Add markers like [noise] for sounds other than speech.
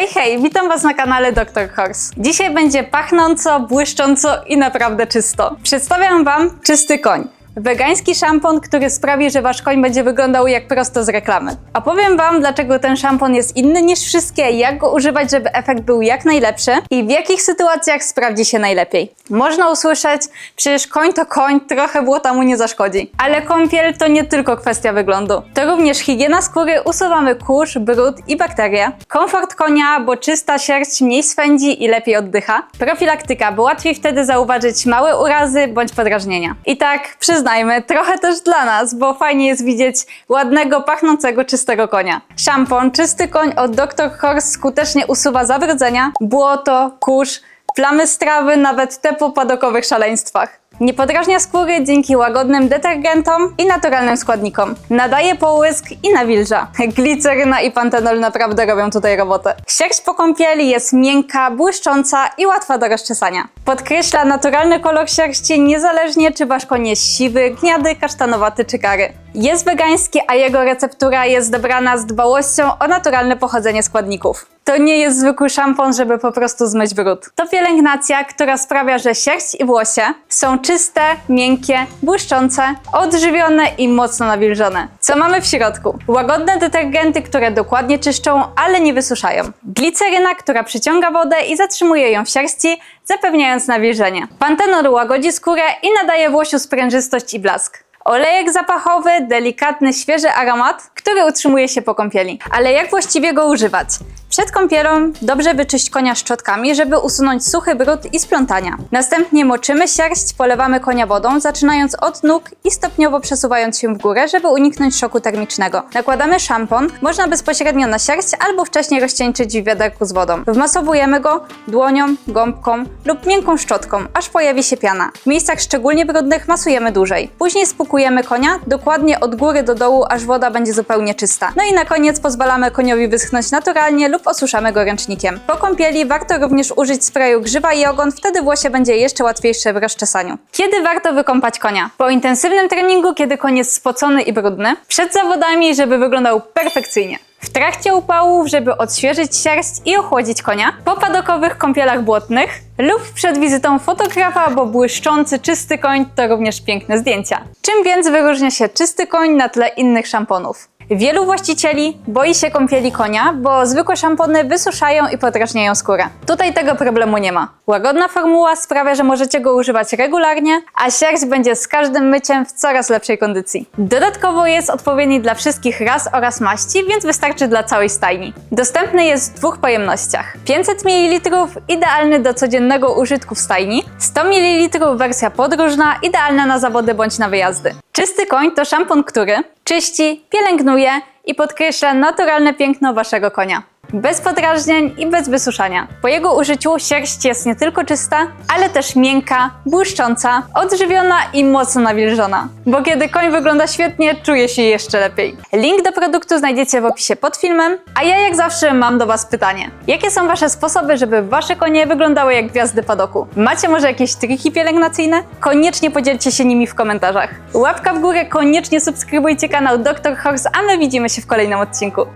Hej, hej, witam Was na kanale Dr. Horse. Dzisiaj będzie pachnąco, błyszcząco i naprawdę czysto. Przedstawiam Wam czysty koń. Wegański szampon, który sprawi, że Wasz koń będzie wyglądał jak prosto z reklamy. Opowiem Wam, dlaczego ten szampon jest inny niż wszystkie, jak go używać, żeby efekt był jak najlepszy i w jakich sytuacjach sprawdzi się najlepiej. Można usłyszeć, przecież koń to koń, trochę błota mu nie zaszkodzi. Ale kąpiel to nie tylko kwestia wyglądu. To również higiena skóry, usuwamy kurz, brud i bakterie. Komfort konia, bo czysta sierść mniej swędzi i lepiej oddycha. Profilaktyka, bo łatwiej wtedy zauważyć małe urazy bądź podrażnienia. I tak, przyznajmy, trochę też dla nas, bo fajnie jest widzieć ładnego, pachnącego, czystego konia. Szampon Czysty Koń od Dr. Horse skutecznie usuwa zabrudzenia, błoto, kurz, plamy strawy, nawet te po padokowych szaleństwach. Nie podrażnia skóry dzięki łagodnym detergentom i naturalnym składnikom. Nadaje połysk i nawilża. [laughs] Gliceryna i pantenol naprawdę robią tutaj robotę. Sierść po kąpieli jest miękka, błyszcząca i łatwa do rozczesania. Podkreśla naturalny kolor sierści niezależnie czy wasz koń jest siwy, gniady, kasztanowaty czy kary. Jest wegański, a jego receptura jest dobrana z dbałością o naturalne pochodzenie składników. To nie jest zwykły szampon, żeby po prostu zmyć brud. To pielęgnacja, która sprawia, że sierść i włosie są czyste, miękkie, błyszczące, odżywione i mocno nawilżone. Co mamy w środku? Łagodne detergenty, które dokładnie czyszczą, ale nie wysuszają. Gliceryna, która przyciąga wodę i zatrzymuje ją w sierści, zapewniając nawilżenie. Pantenol łagodzi skórę i nadaje włosiu sprężystość i blask. Olejek zapachowy, delikatny, świeży aromat, który utrzymuje się po kąpieli. Ale jak właściwie go używać? Przed kąpielą dobrze wyczyść konia szczotkami, żeby usunąć suchy brud i splątania. Następnie moczymy sierść, polewamy konia wodą, zaczynając od nóg i stopniowo przesuwając się w górę, żeby uniknąć szoku termicznego. Nakładamy szampon, można bezpośrednio na sierść albo wcześniej rozcieńczyć w wiaderku z wodą. Wmasowujemy go dłonią, gąbką lub miękką szczotką, aż pojawi się piana. W miejscach szczególnie brudnych masujemy dłużej. Później spłukujemy konia dokładnie od góry do dołu, aż woda będzie zupełnie czysta. No i na koniec pozwalamy koniowi wyschnąć naturalnie lub osuszamy go ręcznikiem. Po kąpieli warto również użyć sprayu grzywa i ogon, wtedy włosie będzie jeszcze łatwiejsze w rozczesaniu. Kiedy warto wykąpać konia? Po intensywnym treningu, kiedy koń jest spocony i brudny, przed zawodami, żeby wyglądał perfekcyjnie. W trakcie upałów, żeby odświeżyć sierść i ochłodzić konia, po padokowych kąpielach błotnych lub przed wizytą fotografa, bo błyszczący, czysty koń to również piękne zdjęcia. Czym więc wyróżnia się czysty koń na tle innych szamponów? Wielu właścicieli boi się kąpieli konia, bo zwykłe szampony wysuszają i podrażniają skórę. Tutaj tego problemu nie ma. Łagodna formuła sprawia, że możecie go używać regularnie, a sierść będzie z każdym myciem w coraz lepszej kondycji. Dodatkowo jest odpowiedni dla wszystkich ras oraz maści, więc wystarczy dla całej stajni. Dostępny jest w dwóch pojemnościach. 500 ml idealny do codziennego użytku w stajni, 100 ml wersja podróżna, idealna na zawody bądź na wyjazdy. Czysty koń to szampon, który czyści, pielęgnuje i podkreśla naturalne piękno waszego konia. Bez podrażnień i bez wysuszania. Po jego użyciu sierść jest nie tylko czysta, ale też miękka, błyszcząca, odżywiona i mocno nawilżona. Bo kiedy koń wygląda świetnie, czuje się jeszcze lepiej. Link do produktu znajdziecie w opisie pod filmem, a ja jak zawsze mam do Was pytanie. Jakie są Wasze sposoby, żeby Wasze konie wyglądały jak gwiazdy padoku? Macie może jakieś triki pielęgnacyjne? Koniecznie podzielcie się nimi w komentarzach. Łapka w górę, koniecznie subskrybujcie kanał Dr. Horse, a my widzimy się w kolejnym odcinku.